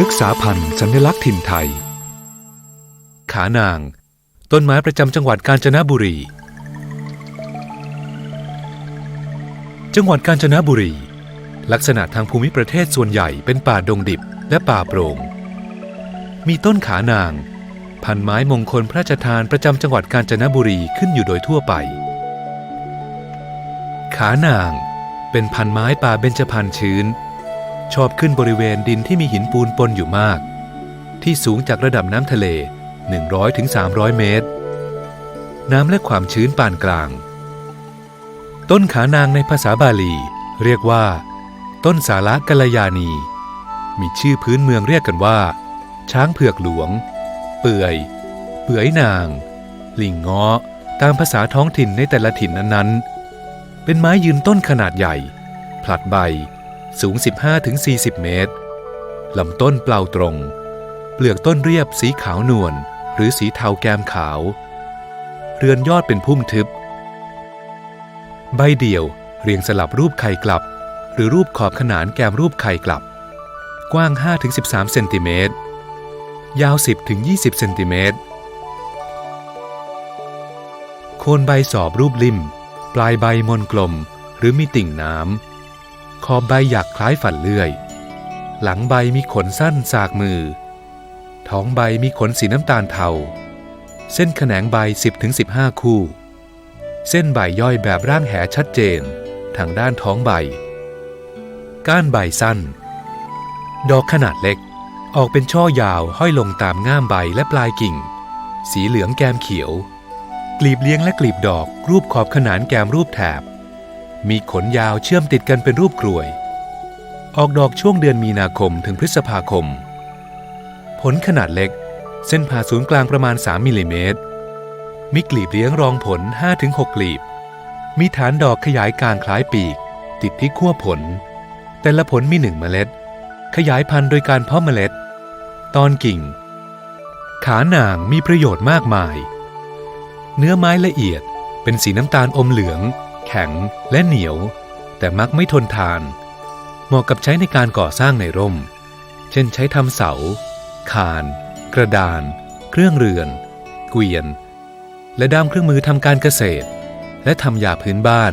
พฤกษาพันธุ์สัญลักษณ์ถิ่นไทย ขานาง ต้นไม้ประจำจังหวัดกาญจนบุรี จังหวัดกาญจนบุรี ลักษณะทางภูมิประเทศส่วนใหญ่เป็นป่าดงดิบและป่าโปร่ง มีต้นขานาง พันไม้มงคลพระราชทานประจำจังหวัดกาญจนบุรีขึ้นอยู่โดยทั่วไป ขานาง เป็นพันไม้ป่าเบญจพรรณชื้น ชอบขึ้นบริเวณดินที่มีหินปูนปนอยู่มาก ที่สูงจากระดับน้ำทะเล 100-300 เมตร น้ำและความชื้นปานกลาง ต้นขานางในภาษาบาลี เรียกว่า ต้นสาระกัลยาณี มีชื่อพื้นเมืองเรียกกันว่า ช้างเผือกหลวง เปื่อย เปื่อยนาง ลิงง้อตามภาษาท้องถิ่นในแต่ละถิ่นนั้นๆ เป็นไม้ยืนต้นขนาดใหญ่ ผลัดใบ สูง 15-40 เมตร ลำต้นเปล่าตรง เปลือกต้นเรียบสีขาวนวลหรือสีเทาแกมขาว เรือนยอดเป็นพุ่มทึบ ใบเดี่ยวเรียงสลับรูปไข่กลับ หรือรูปขอบขนานแกมรูปไข่กลับ กว้าง 5-13 เซนติเมตร ยาว 10-20 เซนติเมตร โคนใบสอบรูปริมปลายใบมนกลมหรือมีติ่งน้ำ ขอบใบหยักคล้ายฝันเลื่อย หลังใบมีขนสั้นสากมือ ท้องใบมีขนสีน้ำตาลเทา เส้นแขนงใบ 10-15 คู่ เส้นใบย่อยแบบร่างแหชัดเจน ทางด้านท้องใบ ก้านใบสั้น ดอกขนาดเล็ก ออกเป็นช่อยาวห้อยลงตามง่ามใบและปลายกิ่ง สีเหลืองแกมเขียว กลีบเลี้ยงและกลีบดอกรูปขอบขนานแกมรูปแถบ มีขนยาวเชื่อมติดกันเป็นรูปกลวย ออกดอกช่วงเดือนมีนาคมถึงพฤษภาคม ผลขนาดเล็ก เส้นผ่าศูนย์กลางประมาณ 3 มิลลิเมตร มีกลีบเลี้ยงรองผล 5-6 กลีบ มีฐานดอกขยายกลางคล้ายปีก ติดที่ขั้วผล แต่ละผลมีหนึ่งเมล็ด ขยายพันธุ์โดยการเพาะเมล็ด ตอนกิ่ง ขาหนางมีประโยชน์มากมาย เนื้อไม้ละเอียดเป็นสีน้ำตาลอมเหลือง แข็งและเหนียว แต่มักไม่ทนทาน เหมาะกับใช้ในการก่อสร้างในร่ม เช่นใช้ทำเสา คาน กระดาน เครื่องเรือน เกวียน และด้ามเครื่องมือทำการเกษตร และทำยาพื้นบ้าน